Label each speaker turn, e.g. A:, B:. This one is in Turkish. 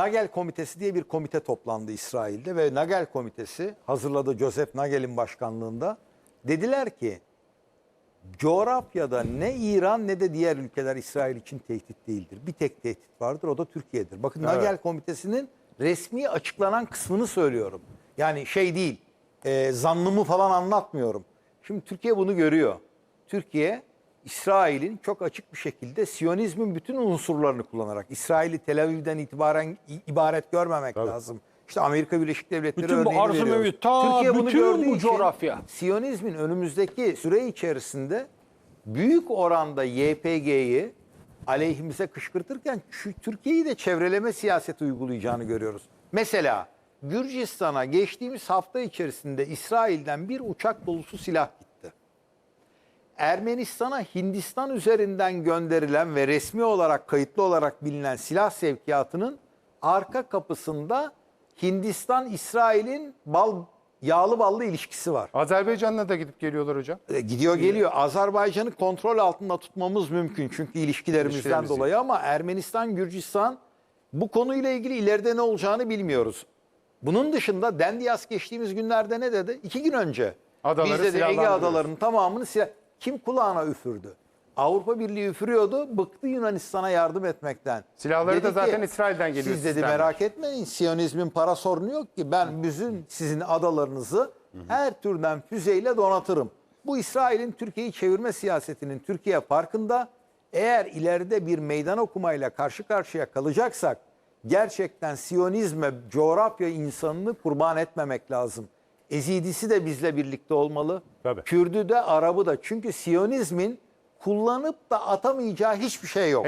A: Nagel Komitesi diye bir komite toplandı İsrail'de ve Nagel Komitesi hazırladı Joseph Nagel'in başkanlığında. Dediler ki coğrafyada ne İran ne de diğer ülkeler İsrail için tehdit değildir. Bir tek tehdit vardır o da Türkiye'dir. Bakın
B: Evet.
A: Nagel Komitesi'nin resmi açıklanan kısmını söylüyorum. Yani şey değil e, zannımı falan anlatmıyorum. Şimdi Türkiye bunu görüyor. Türkiye İsrail'in çok açık bir şekilde Siyonizmin bütün unsurlarını kullanarak İsrail'i Tel Aviv'den itibaren ibaret görmemek lazım. İşte Amerika Birleşik Devletleri
C: Bütün bu
A: örneğini
C: arz-ı
A: veriyoruz.
C: mevcut, ta bütün
A: gördüğü
C: bu
A: için
C: coğrafya.
A: Siyonizmin önümüzdeki süre içerisinde büyük oranda YPG'yi aleyhimize kışkırtırken şu- Türkiye'yi de çevreleme siyaseti uygulayacağını görüyoruz. Mesela Gürcistan'a geçtiğimiz hafta içerisinde İsrail'den bir uçak dolusu silah gitti. Ermenistan'a Hindistan üzerinden gönderilen ve resmi olarak kayıtlı olarak bilinen silah sevkiyatının arka kapısında Hindistan İsrail'in bal yağlı ballı ilişkisi var.
B: Azerbaycan'la da gidip geliyorlar hocam.
A: E, Gidiyor geliyor. Azerbaycan'ı kontrol altında tutmamız mümkün çünkü ilişkilerimizden
B: İlişkilerimiz
A: dolayı ama Ermenistan, Gürcistan bu konuyla ilgili ileride ne olacağını bilmiyoruz. Bunun dışında Dendias geçtiğimiz günlerde ne dedi? İki gün önce.
B: Adaları
A: Biz dedi Ege
B: silahlandırıyoruz.
A: adalarının tamamını silah... Kim kulağına üfürdü? Avrupa Birliği üfürüyordu. Bıktı Yunanistan'a yardım etmekten.
B: Silahları
A: Dedi
B: da
A: ki,
B: zaten İsrail'den geliyor
A: Siz dedi
B: sistemler."
A: merak etmeyin Siyonizmin para sorunu yok ki. Ben bütün sizin adalarınızı her türden füzeyle donatırım. Bu İsrail'in Türkiye'yi çevirme siyasetinin Türkiye farkında. Eğer ileride bir meydan okumayla karşı karşıya kalacaksak gerçekten Siyonizme coğrafya insanını kurban etmemek lazım. Ezidisi de bizle birlikte olmalı.
B: Tabii.
A: Kürdü de Arabı da. Çünkü Siyonizmin kullanıp da atamayacağı hiçbir şey yok.